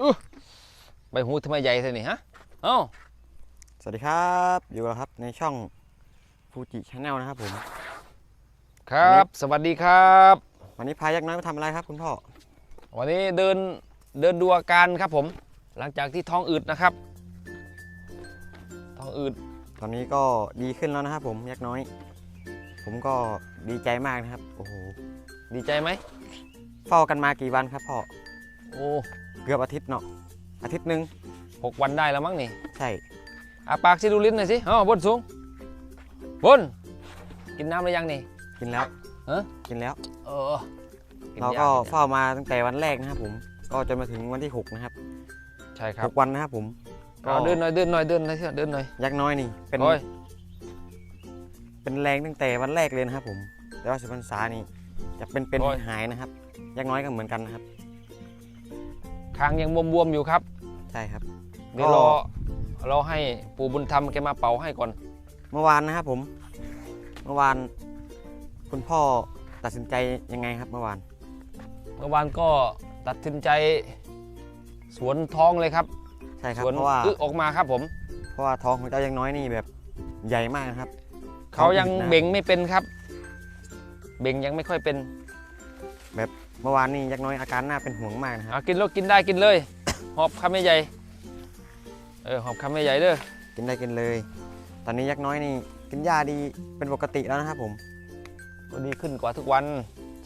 อื้อใบหูทำไมใหญ่เท่านี่ฮะ เอ้า สวัสดีครับ อยู่แล้วครับในช่องฟูจิชาแนลนะครับผม ครับ สวัสดีครับ วันนี้พายักษ์น้อยมาทำอะไรครับคุณพ่อ วันนี้เดินเดินดูอาการครับผม หลังจากที่ท้องอืดนะครับ ท้องอืด ตอนนี้ก็ดีขึ้นแล้วนะครับผมยักษ์น้อย ผมก็ดีใจมากนะครับ โอ้โห ดีใจไหม เฝ้ากันมากี่วันครับพ่อ โอ้ เกือบอาทิตย์เนาะอาทิตย์หนึ่งหกวันได้แล้วมั้งนี่ใช่อาปากสิดูลิ้นหน่อยสิอ๋อบนสูงบนกินน้ำหรือยังนี่ กินแล้วฮะกินแล้ว เออกินเรายก็นยเฝ้ามาตั้งแต่วันแรกนะครับผม ก็จนมาถึงวันที่ 6 นะครับ ใช่ครัหบกวันนะครับผมก็เดินหน่อยเดินหน่อยเดินหน่อยเถอะเดินหน่อยยักษ์น้อยนี่เป็นโอ้ยเป็นแรงตั้งแต่วันแรกเลยนะครับผม แต่ว่าสุพรรษานี่จะเป็นเป็นโอ้ยหายนะครับยักษ์น้อยก็เหมือนกันนะครับ คางยังบวมๆอยู่ครับ ใช่ครับเดี๋ยวก็รอเราให้ปู่บุญธรรมแกมาเป่าให้ก่อน เมื่อวานนะครับผม เมื่อวาน คุณพ่อตัดสินใจยังไงครับเมื่อวาน เมื่อวานก็ตัดสินใจสวนท้องเลยครับ ใช่ครับ สวนเพราะว่าอึออกมาครับผม เพราะว่าท้องของเจ้ายังน้อยนี่แบบใหญ่มากนะครับ เขายังท้องอืดนะเบ่งไม่เป็นครับ เบ่งยังไม่ค่อยเป็น เมื่อวานนี่ยักษ์น้อยอาการน่าเป็นห่วงมากนะครับ เอากินแล้วกินได้กินเลย หอบคำใหญ่ๆเออหอบคำใหญ่ๆเด้อกินได้กินเลย ตอนนี้ยักษ์น้อยนี่กินหญ้าดีเป็นปกติแล้วนะครับผม ก็ดีขึ้นกว่าทุกวัน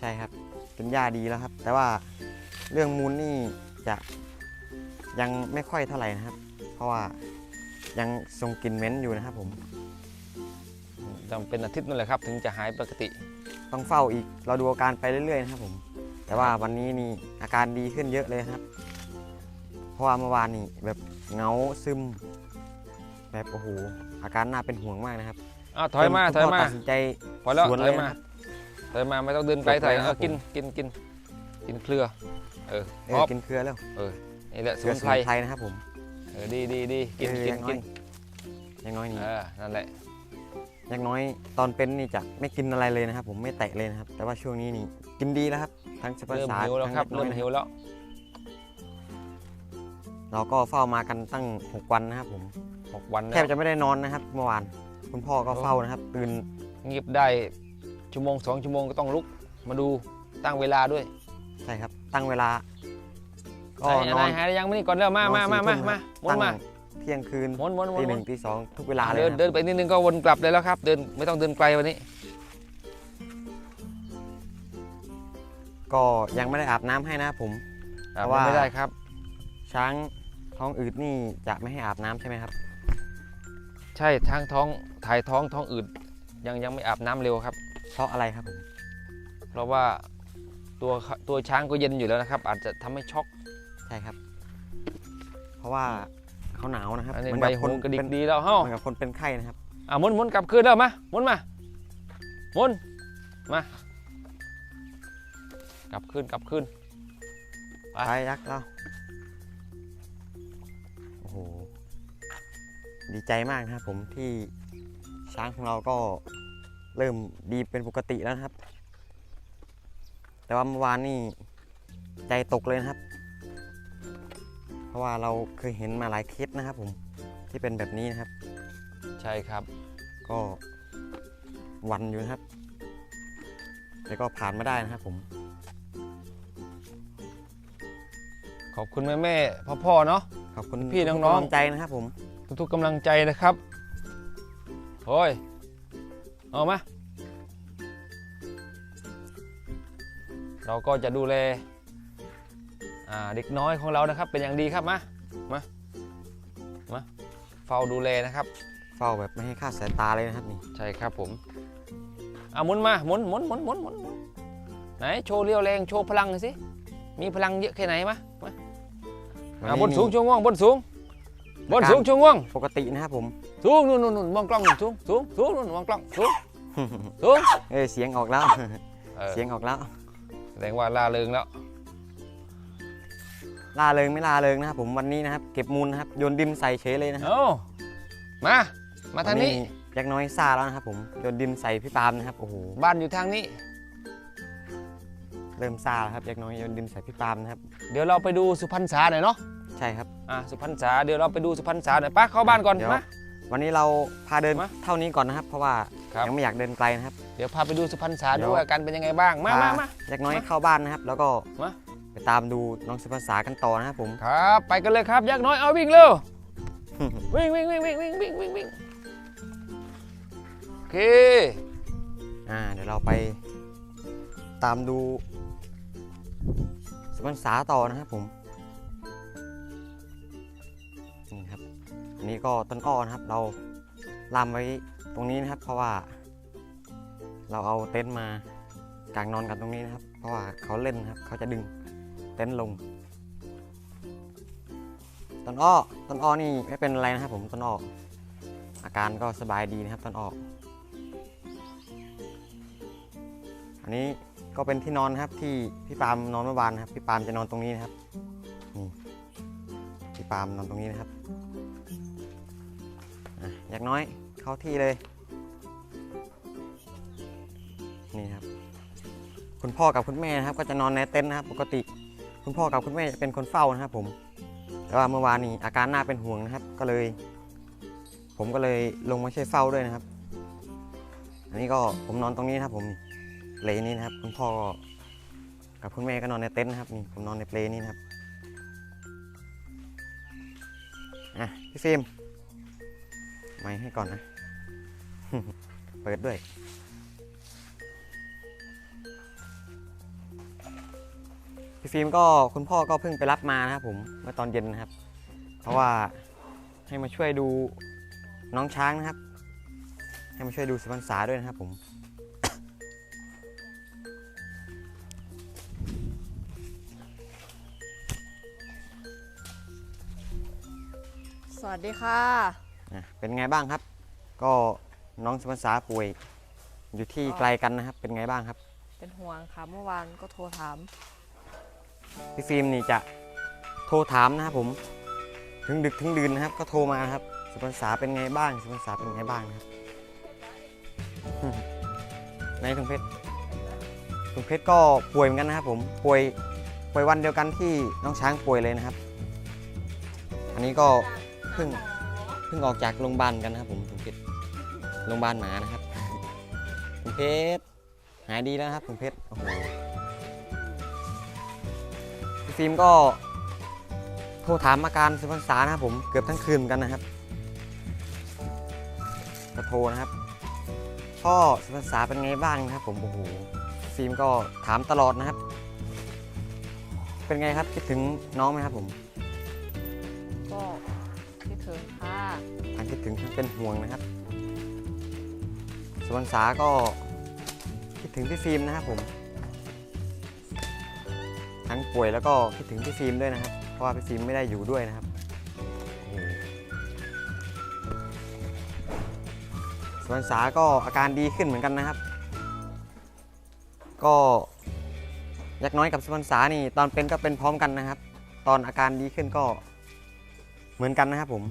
ใช่ครับ กินหญ้าดีแล้วครับ แต่ว่าเรื่องมูลนี่จะยังไม่ค่อยเท่าไหร่นะครับ เพราะว่ายังทรงกลิ่นเหม็นอยู่นะครับผม จำเป็นอาทิตย์นั่นแหละครับ ถึงจะหายปกติ ต้องเฝ้าอีก เราดูอาการไปเรื่อยๆนะครับผม แต่ว่าวันนี้นี่อาการดีขึ้นเยอะเลยนะครับ เพราะว่าเมื่อวานนี่แบบเหงาซึม แบบโอ้โหอาการน่าเป็นห่วงมากนะครับอ้าวถอยมาจนถอยคุณพ่มาตัดสินใจพอแล้วสวนถเลอยยมานะครับ ถอยมาไม่ต้องเดินไกลจบถอยเลยนะครับเอากินกินกินกินเครือ เออเอหออบกินเครือแล้วนี่แหละสเครือมุนสไพรมุนไพรนะครับผมเออดีดีดีกินเออกินอย่างน้กิอยนอย่างน้อยนี่เออนั่นแหละ อย่างน้อยตอนเป็นนี่จะไม่กินอะไรเลยนะครับ ผมไม่แตะเลยนะครับ แต่ว่าช่วงนี้นี่กินดีแล้วครับ ทั้งสปาเริ่มสาหิวแล้วทั้งครับเล็กน้อเริ่ยมนะหิควรับแล้ว เราก็เฝ้ามากันตั้ง 6 วันนะครับ ผมหกวันแทแล้บวจะไม่ได้นอนนะครับ เมื่อวานคุณพ่อก็โอ้เฝ้านะครับตื่นงีบได้ชั่วโมงสองชั่วโมงก็ต้องลุกมาดูตั้งเวลาด้วยใช่ครับ ตั้งเวลา ก็ไหนนไหนอนหายยังไม่นี่ก่อนเร็วมานอนมามาสี่มาทุ่มมาครับหมุนมาเที่ยงคืนหมุนหมุนหมุนตีหหมุนึ่นงตีสองทุกเวลาเลยเดินนะครับเดินไปนิดนึงก็วนกลับเลยแล้วครับ เดินไม่ต้องเดินไกลวันนี้ ก็ยังไม่ได้อาบน้ำให้นะครับผมอะเพราะว่าไม่ได้ครับ ช้างท้องอืดนี่จะไม่ให้อาบน้ำใช่ไหมครับ ใช่ทางท้องถ่ายท้องท้องอืดยังยังไม่อาบน้ำเร็วครับ เพราะอะไรครับผมเพราะว่าตัวตัวช้างก็เย็นอยู่แล้วนะครับ อาจจะทำให้ช็อกใช่ครับ เพราะว่า เขาหนาวนะครับอันนี้เหมือนใบกับคหูนกระดิเป็กนดีแล้วเฮ้าเหมือนกับคนเป็นไข้นะครับ อะหมุนหมุนกลับคืนแล้วมาหมุนมาหมุนมากลับคืนกลับคืน ไป ไปยักษ์เราโอ้โห ดีใจมากนะครับผมที่ช้างของเราก็เริ่มดีเป็นปกติแล้วนะครับ แต่ว่าเมื่อวานนี่ใจตกเลยนะครับเพ ราะว่าเราเคยเห็นมาหลายเคสนะครับผมที่เป็นแบบนี้นะครับ ใช่ครับ ก็หวันอยู่นะครับ แต่ก็ผ่านมาได้นะครับผม ขอบคุณแม่แม่พ่อพ่อๆเนาะ ขอบคุณพี่ทุกน้องๆ กำลังใจนะครับผม ทุกๆกำลังใจนะครับโอ้ยเอามา เราก็จะดูแลอ่า เด็กน้อยของเรานะครับ เป็นอย่างดีครับมามามาเฝ้าดูแลนะครับ เฝ้าแบบไม่ให้คลาดสายตาเลยนะครับนี่ใช่ครับผมอะหมุนมาหมุนหมุนหมุนหมุนหมุนหมุนไหนโชว์เรียวแรงโชว์พลังหน่อยสิมีพลังเยอะแค่ไหนมามาวันอะนี้บนสูงนี่ช่วงง่วงบนสูง บนสูงช่วงง่วงปกตินะครับผมสูงนู่นนู่นนู่นมองกล้องนู่นสูงสูงสูงนู่นมองกล้องสูงสูงเอ้ยเสียงออกแล้วเออเสียงออกแล้วแสดงว่าล่าเริงแล้ว ล่าเริงไม่ล่าเริงนะครับผมวันนี้นะครับเก็บมูลนะครับโยนดินใส่เฉยเลยนะครับเอ้ามา มาทางนี้ยักษ์น้อยซ่าแล้วนะครับผมโยนดินใส่พี่ปาล์มนะครับโอ้โหบ้านอยู่ทางนี้ เริ่มซ่าแล้วครับยักษ์น้อยโยนดินใส่พี่ปาล์มนะครับเดี๋ยวเราไปดูสุพรรณษาหน่อยเนาะใใช่ครับอะสุพรรณษาเดี๋ยวเราไปดูสุพรรณษาหน่อยปะเข้าบ้านก่อนเดี๋ยวมาวันนี้เราพาเดินมาเท่านี้ก่อนนะครับ เพราะว่าครับยังไม่อยากเดินไกลนะครับ เดี๋ยวพาไปดูสุพรรณษาเดี๋ดูยวอาการเป็นยังไงบ้างมามามายักษ์น้อยมาเข้าบ้านนะครับ แล้วก็มา ไปตามดูน้องสุภาษากันต่อนะครับผมครับ ไปกันเลยครับยักษ์น้อยเอาวิ่งเร็ววิ่งวิ่งวิ่งวิ่งวิ่งวิ่งวิ่งวิ่งโอเคอ่าเดี๋ยวเราไปตามดูสุพรรณษาต่อนะครับผมนี่ครับอันนี้ก็ต้นอ้อนะครับ เราลามไว้ตรงนี้นะครับ เพราะว่า เราเอาเต็นท์มากางนอนกันตรงนี้นะครับ เพราะว่าเขาเล่นนะครับเขาจะดึง เต็นท์ลง ต้นอ้อ ต้นอ้อนี่ไม่เป็นอะไรนะครับผม ต้นอ้อ อาการก็สบายดีนะครับ ต้นอ้อ อันนี้ก็เป็นที่นอนนะครับที่พี่ปามนอนเมื่อวานนะครับ พี่ปามจะนอนตรงนี้นะครับ นี่ พี่ปามนอนตรงนี้นะครับอะอยากน้อยเข้าที่เลย นี่ครับ คุณพ่อกับคุณแม่นะครับ ก็จะนอนในเต็นท์นะครับ ปกติ คุณพ่อกับคุณแม่จะเป็นคนเฝ้านะครับผมแต่ว่าเมื่อวานนี้อาการน่าเป็นห่วงนะครับ ก็เลย ผมก็เลยลงมาช่วยเฝ้าด้วยนะครับ อันนี้ก็ผมนอนตรงนี้นะครับ ผมเปลนี้นะครับ คุณพ่อก็กับคุณแม่ก็นอนในเต็นท์นะครับนี่ผมนอนในเปลนี้นะครับอะพี่ฟิล์มไม่ให้ก่อนนะ เปิดด้วย พี่ฟิล์มก็คุณพ่อก็เพิ่งไปรับมานะครับผมเมื่อตอนเย็นนะครับ เพราะว่าให้มาช่วยดูน้องช้างนะครับ ให้มาช่วยดูสุพรรณษาด้วยนะครับผมสวัสดีค่ะ อะเป็นไงบ้างครับ ก็น้องสุพรรณษาป่วย อยู่ที่ไกลกันนะครับ เป็นไงบ้างครับ เป็นห่วงค่ะ เมื่อวานก็โทรถาม พี่ฟิล์มนี่จะโทรถามนะครับผมถึงดึกถึงดื่นนะครับ ก็โทรมาครับสุพรรณษาเป็นไงบ้างสุพรรณษาเป็นไงบ้างนะครับในถุงเพชรถุงเพชรก็ป่วยเหมือนกันนะครับผมป่วยป่วยวันเดียวกันที่น้องช้างป่วยเลยนะครับ อันนี้ก็เพิ่งเพิ่งออกจากโรงพยาบาลกันนะครับ ผมถุงเพชรโรงพยาบาลหมานะครับถุงเพชรหายดีแล้วครับถุงเพชรโอ้โห ฟิล์มก็โทรถามอาการสุพรรณษานะครับผมเกือบทั้งคืนเหมือนกันนะครับก็โทรนะครับพ่อสุพรรณษาเป็นไงบ้างนะครับ ผมโอ้โหฟิล์มก็ถามตลอดนะครับ เป็นไงครับคิดถึงน้องไหมครับผมก็คิดถึงค่ะทางคิดถึงทั้งเป็นห่วงนะครับสุพรรณษาก็คิดถึงพี่ฟิล์มนะครับผม ทั้งป่วยแล้วก็คิดถึงพี่ฟิล์มด้วยนะครับ เพราะว่าพี่ฟิล์มไม่ได้อยู่ด้วยนะครับสวนสาก็อาการดีขึ้นเหมือนกันนะครับ ก็ยักน้อยกับสุวรรณสานี่ตอนเป็นก็เป็นพร้อมกันนะครับ ตอนอาการดีขึ้นก็เหมือนกันนะครับผม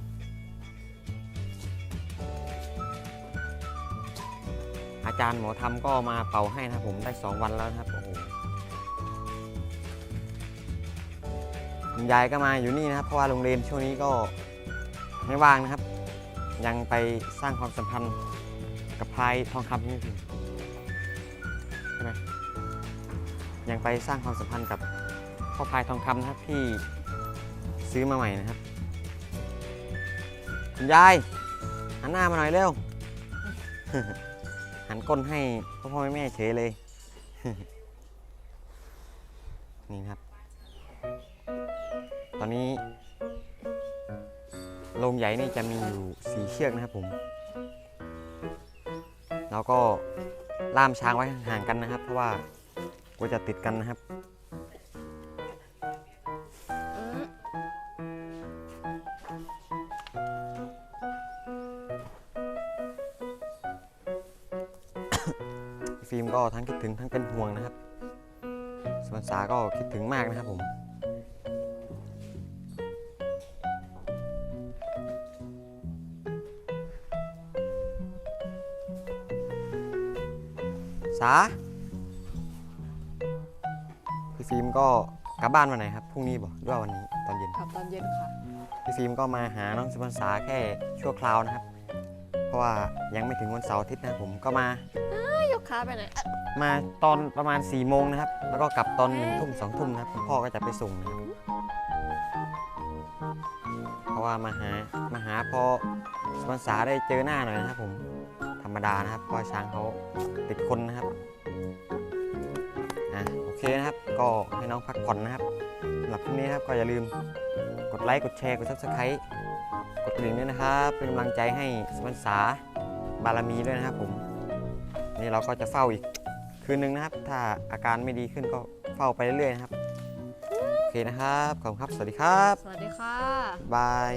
อาจารย์หมอทำก็มาเป่าให้นะครับผมได้สองวันแล้วนะครับ ยายก็มาอยู่นี่นะครับ เพราะว่าโรงเรียนช่วงนี้ก็ไม่ว่างนะครับ ยังไปสร้างความสัมพันธ์กับพายทองคำนี่สิใช่ไหมยังไปสร้างความสัมพันธ์กับพ่อพายทองคำนะครับที่ซื้อมาใหม่นะครับคุณยายหันหน้ามาหน่อยเร็ว หันก้นให้พ่อพ่อแม่แม่เฉยเลย นี่ครับ อนนี้โรงใหญ่นี่จะมีอยู่สีเชือกนะครับผมเราก็ล่ามช้างไว้ห่างกันนะครับ เพราะว่ากลัวจะติดกันนะครับฟิล์มก็ทั้งคิดถึงทั้งเป็นห่วงนะครับ ส่วนสาก็คิดถึงมากนะครับผม สาพี่ฟิล์มก็กลับบ้านวันไหนครับพรุ่งนี้บ่หรือว่าวันนี้ตอนเย็นกลับตอนเย็นค่ะ พี่ฟิล์มก็มาหาน้องสุพรรษาแค่ชั่วคราวนะครับ เพราะว่ายังไม่ถึงวันเสาร์อาทิตย์นะครับผมก็มา ยกขาไปไหนอะมาตอนประมาณ4ี่โมงนะครับ แล้วก็กลับตอนหนึ่งทุ่มสองทุ่มนะครับคุณพ่อก็จะไปส่งนะครับเพราะว่ามาหามาหาพอสุพรรษาได้เจอหน้าหน่อยนะครับผม ธรรมดานะครับเพราะว่าช้างเขาติดคนนะครับอะโอเคนะครับ ก็ให้น้องพักผ่อนนะครับสำหรับคลิปนี้นะครับก็อย่าลืมกดไลค์กดแชร์กด subscribe กดกระดิ่งด้วยนะครับ เป็นกำลังใจให้สุพรรษาบารมีด้วยนะครับผมนี่เราก็จะเฝ้าอีกคืนนึงนะครับ ถ้าอาการไม่ดีขึ้นก็เฝ้าไปเรื่อยๆนะครับ โอเคนะครับ ขอบคุณครับ สวัสดีครับ สวัสดีค่ะ บาย